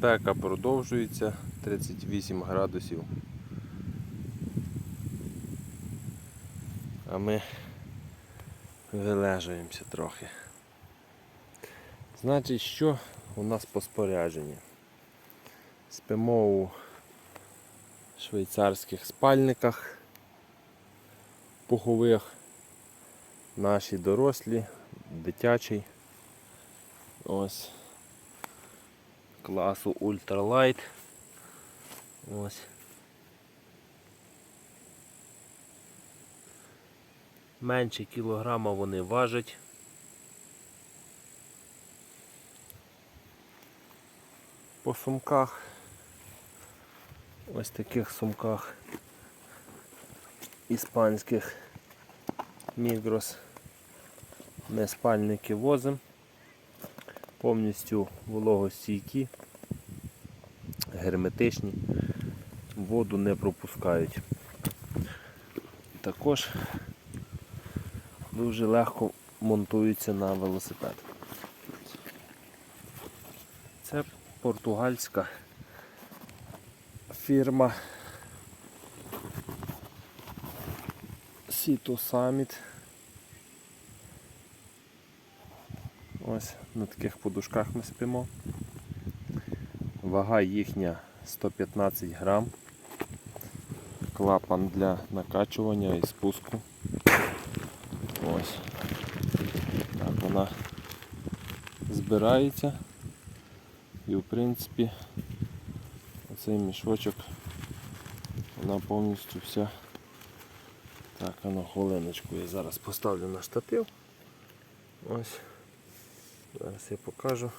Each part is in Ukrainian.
Спека продовжується 38 градусів. А ми вилежуємося трохи. Значить, що у нас по спорядженні? Спимо у швейцарських спальниках пухових, наші дорослі, дитячий. Ось класу Ultralight. Ось. Менше кілограма вони важать. По сумках. Ось таких сумках іспанських Мігрос. Ми спальники возимо. Повністю вологостійкі, герметичні, воду не пропускають. Також дуже легко монтуються на велосипед. Це португальська фірма Sito Summit. Ось на таких подушках ми спимо. Вага їхня 115 грам. Клапан для накачування і спуску. Ось. Так вона збирається. І в принципі оцей мішочок вона повністю вся. Так, а ну хвилиночку я зараз поставлю на штатив. Ось. Зараз я покажу,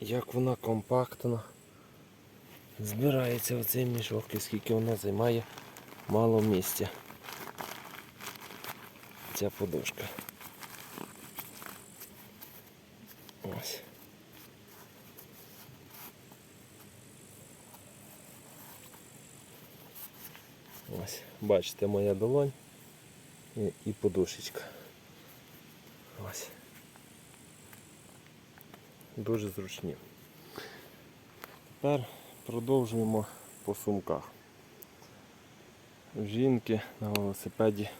як вона компактно збирається в цей мішок і скільки вона займає мало місця. Ця подушка. Ось. Ось, бачите, моя долонь і, і подушечка. Ось. Дуже зручні. Тепер продовжуємо по сумках. Жінки на велосипеді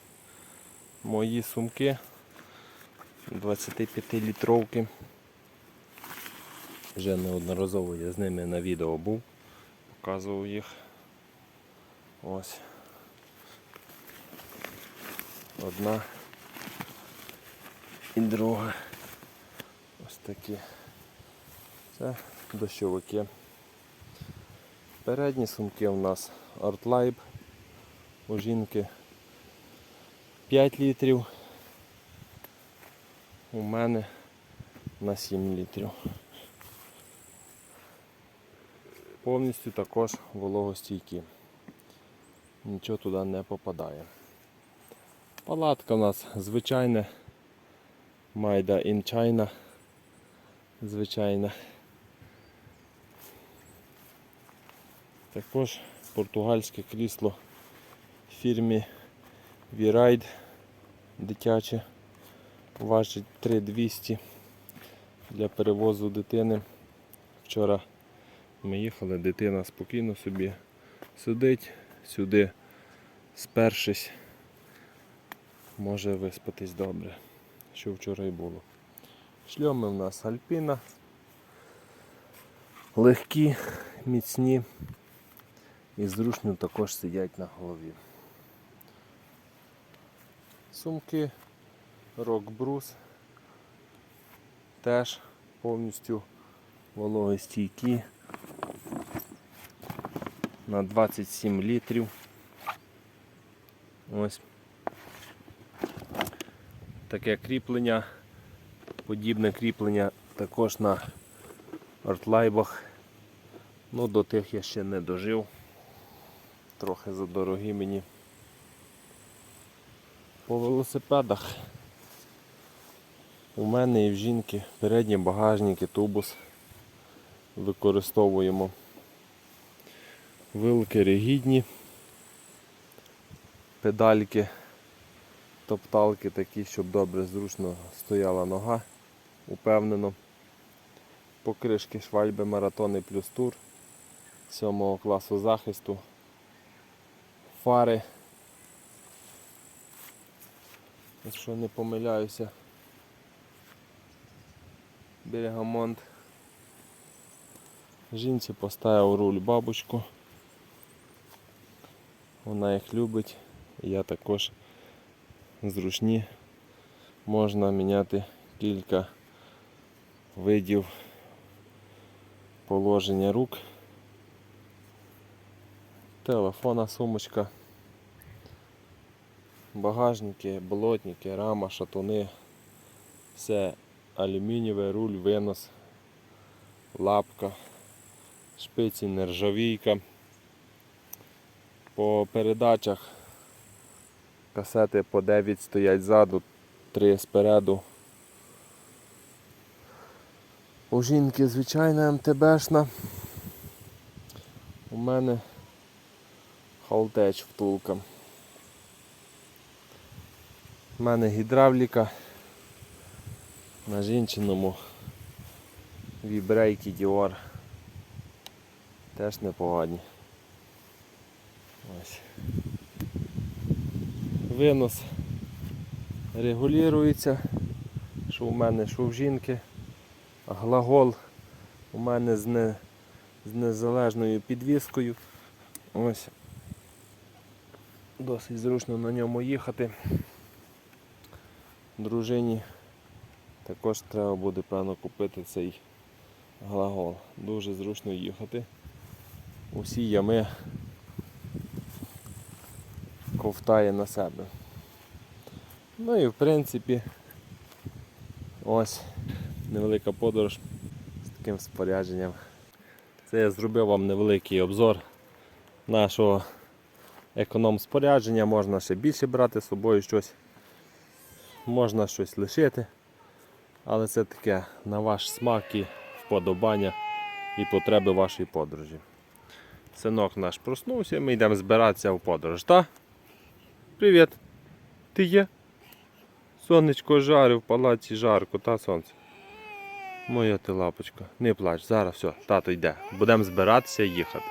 мої сумки 25-літровки. Вже неодноразово я з ними на відео був, показував їх. Ось. Одна і друга. Ось такі. Це дощовики. Передні сумки у нас Artlibe. У жінки 5 літрів. У мене на 7 літрів. Повністю також вологостійкі. Нічого туди не попадає. Палатка у нас звичайна. Майда in China. Звичайна. Також португальське крісло фірмі V-Ride дитяче. Важить 3200 для перевозу дитини. Вчора ми їхали, дитина спокійно собі сидить, сюди спершись, може виспатись добре що вчора і було. Шльоми в нас альпіна. Легкі, міцні і зручно також сидять на голові. Сумки рок-брус теж повністю вологостійкі на 27 літрів. Ось таке кріплення, подібне кріплення також на артлайбах. Ну, до тих я ще не дожив. Трохи задорогі мені. По велосипедах у мене і в жінки передні багажники, тубус використовуємо. Вилки ригідні, педальки топталки такі, щоб добре зручно стояла нога, упевнено. покришки швальби маратони плюс тур 7 класу захисту. Фари. Якщо не помиляюся. Берегамонт. Жінці поставив руль бабочку. Вона їх любить. Я також зручні. Можна міняти кілька видів положення рук. Телефона, сумочка, багажники, болотники, рама, шатуни. Все алюмінієве, руль, винос, лапка, шпиці, нержавійка. По передачах касети по 9 стоять ззаду, 3 спереду. У жінки звичайна МТБшна. У мене халтеч втулка. У мене гідравліка. На жінчиному вібрейки Dior. Теж непогані. Ось. Винос регулюється, що у мене, що в жінки. Глагол у мене з, не, з незалежною підвіскою. Ось. Досить зручно на ньому їхати. Дружині також треба буде певно купити цей глагол. Дуже зручно їхати. Усі ями ковтає на себе. Ну і в принципі ось невелика подорож з таким спорядженням. Це я зробив вам невеликий обзор нашого економ спорядження. Можна ще більше брати з собою щось, можна щось лишити. Але це таке на ваш смак і вподобання і потреби вашої подорожі. Синок наш проснувся, ми йдемо збиратися в подорож, так? Привіт! Ти є? Сонечко жарив, в палаці жарко, та сонце. Моя ти лапочка, не плач, зараз все, тато йде. Будемо збиратися і їхати.